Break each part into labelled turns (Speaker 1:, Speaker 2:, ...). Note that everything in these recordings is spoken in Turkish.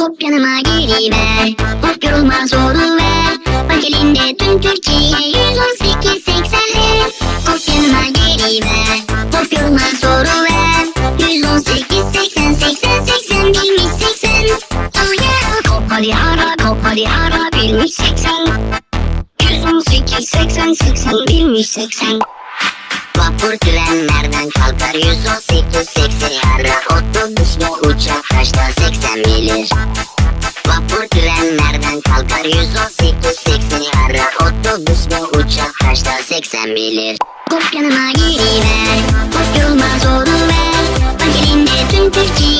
Speaker 1: Hop yanıma geliver. Hop yorulmaz oluver. Bak elinde tüm Türkiye 118 80'li Hop yanıma geliver. Hop yorulmaz oluver. 118 80 80 80 bilmiş 80 Oh yeah Hop hadi ara hop hadi ara bilmiş 80 118 80 80 bilmiş 80 Vapur trenlerden kalkar 118 80 ara Otobüs ve uçak kaçta 80 Ve uçak kaçta 80 bilir. Hop yanıma geliver Hop yorulmaz oluver. Bak elinde tüm Türkiye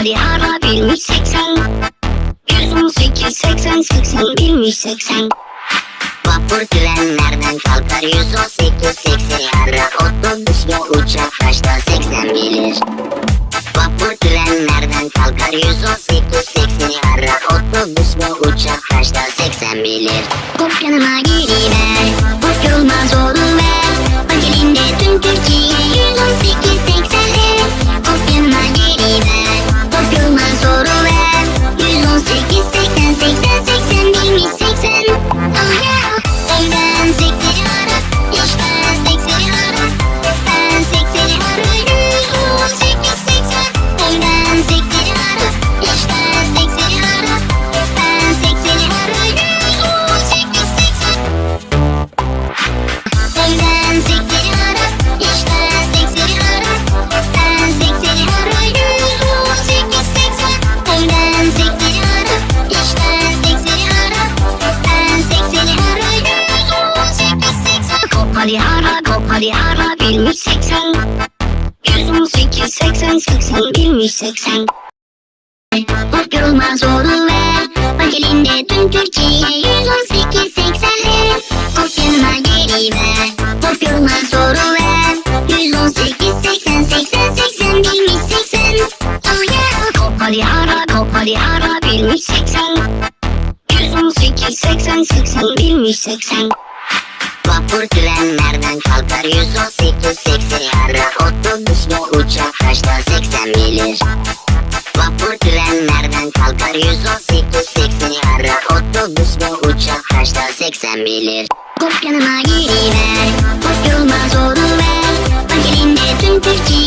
Speaker 1: ara kop hadi ara bilmiş 80 118 80 80 bilmiş 80 Vapur trenlerden kalkar. 118 80 ara. Otobüs ve uçak kaçta 80 bilir Vapur trenlerden kalkar. 118 80 ara. Otobüs ve uçak kaçta 80 bilir. Hop yanıma geliver Hop yorulmaz oluver. Bak elinde tüm Türkiye hadi ara bilmiş 80 118 80 80 bilmiş 80 Hop yorulmaz oluver Bak elinde tüm Türkiye 118 80'li Hop yanıma geliver Hop yorulmaz oluver 118 80 80 80 bilmiş 80 Oh yeah. Hop hadi ara hop hadi ara bilmiş 80 118 80 80 bilmiş 80 Vapur trenlerden kalkar 118 80 ara Otobüs ve uçak kaçta 80 bilir. Vapur trenlerden kalkar 118 80 ara Otobüs ve uçak kaçta 80 bilir. Hop yanıma geliver Hop yorulmaz oluver Bak elinde tüm Türkiye